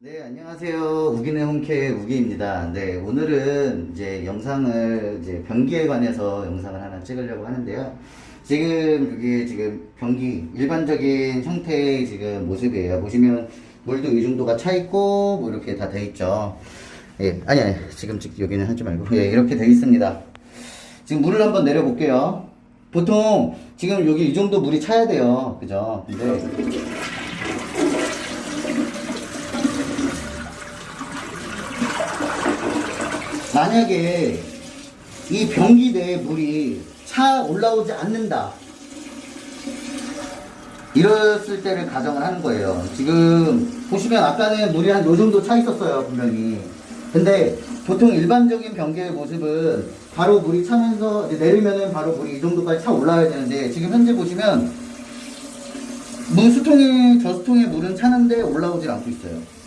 네, 안녕하세요. 우기네 홈케 우기입니다. 네, 오늘은 이제 영상을 이제 변기에 관해서 영상을 하나 찍으려고 하는데요. 지금 이게 지금 변기 일반적인 형태의 지금 모습이에요. 보시면 물도 이 정도가 차 있고 뭐 이렇게 다 돼 있죠. 예, 아니 아니 지금 지- 여기는 하지 말고 예, 이렇게 돼 있습니다. 지금 물을 한번 내려 볼게요. 보통 지금 여기 이 정도 물이 차야 돼요. 그죠? 근데 만약에 이 변기 내에 물이 차 올라오지 않는다. 이랬을 때를 가정을 하는 거예요. 지금 보시면 아까는 물이 한 요 정도 차 있었어요, 분명히. 근데 보통 일반적인 변기의 모습은 바로 물이 차면서 내리면은 바로 물이 이 정도까지 차 올라와야 되는데 지금 현재 보시면 물 수통에 저 수통에 물은 차는데 올라오질 않고 있어요.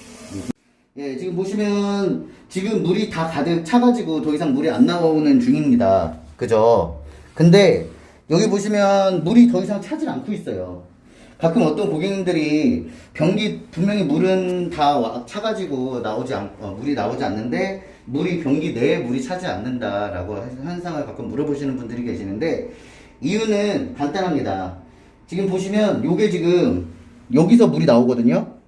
예, 지금 보시면 지금 물이 다 가득 차가지고 더 이상 물이 안 나오는 중입니다. 그죠? 근데 여기 보시면 물이 더 이상 차질 않고 있어요. 가끔 어떤 고객님들이 변기 분명히 물은 다 와- 차가지고 나오지 않, 어, 물이 나오지 않는데 물이 변기 내에 물이 차지 않는다라고 현상을 가끔 물어보시는 분들이 계시는데 이유는 간단합니다. 지금 보시면 요게 지금 여기서 물이 나오거든요.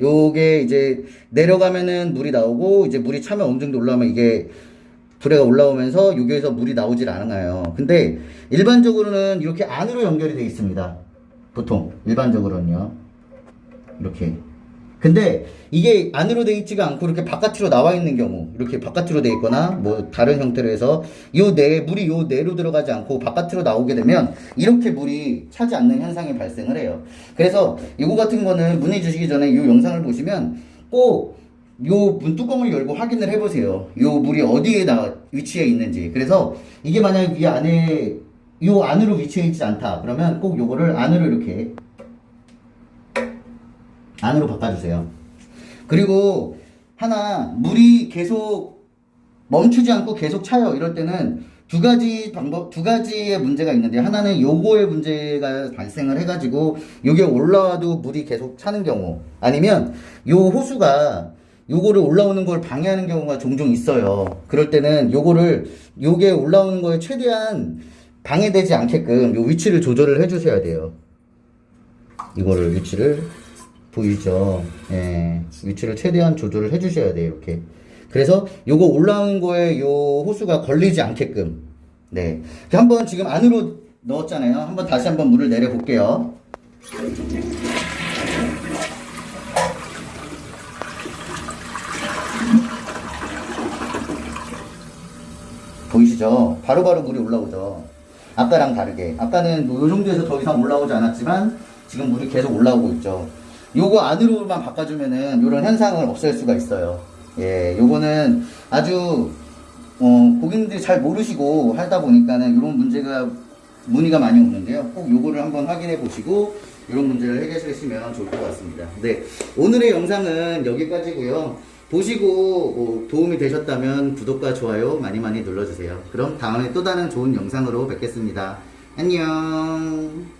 요게 이제 내려가면은 물이 나오고 이제 물이 차면 어느 정도 올라오면 이게 불에가 올라오면서 여기에서 물이 나오질 않아요. 근데 일반적으로는 이렇게 안으로 연결이 되어 있습니다. 보통 일반적으로는요. 이렇게. 근데 이게 안으로 되어 있지가 않고 이렇게 바깥으로 나와 있는 경우 이렇게 바깥으로 되어 있거나 뭐 다른 형태로 해서 요 내 물이 요 내로 들어가지 않고 바깥으로 나오게 되면 이렇게 물이 차지 않는 현상이 발생을 해요. 그래서 이거 같은 거는 문의 주시기 전에 이 영상을 보시면 꼭 요 문 뚜껑을 열고 확인을 해보세요. 요 물이 어디에 나 위치해 있는지. 그래서 이게 만약 이 안에 요 안으로 위치해 있지 않다. 그러면 꼭 요거를 안으로 이렇게 안으로 바꿔주세요. 그리고 하나 물이 계속 멈추지 않고 계속 차요. 이럴 때는 두 가지 방법, 두 가지의 문제가 있는데 하나는 요거의 문제가 발생을 해가지고 요게 올라와도 물이 계속 차는 경우 아니면 요 호수가 요거를 올라오는 걸 방해하는 경우가 종종 있어요. 그럴 때는 요거를 요게 올라오는 거에 최대한 방해되지 않게끔 요 위치를 조절을 해주셔야 돼요. 이거를 위치를 보이죠? 예. 위치를 최대한 조절을 해주셔야 돼요, 이렇게. 그래서 요거 올라오는 거에 요 호수가 걸리지 않게끔. 네. 한번 지금 안으로 넣었잖아요. 한번 다시 한번 물을 내려 볼게요. 보이시죠? 바로바로 물이 올라오죠. 아까랑 다르게. 아까는 뭐요 정도에서 더 이상 올라오지 않았지만 지금 물이 계속 올라오고 있죠. 요거 안으로만 바꿔주면은 요런 현상을 없앨 수가 있어요. 예, 요거는 아주 어, 고객님들이 잘 모르시고 하다 보니까는 이런 문제가 문의가 많이 오는데요. 꼭 요거를 한번 확인해 보시고 이런 문제를 해결하시면 좋을 것 같습니다. 네, 오늘의 영상은 여기까지고요. 보시고 뭐 도움이 되셨다면 구독과 좋아요 많이 많이 눌러주세요. 그럼 다음에 또 다른 좋은 영상으로 뵙겠습니다. 안녕.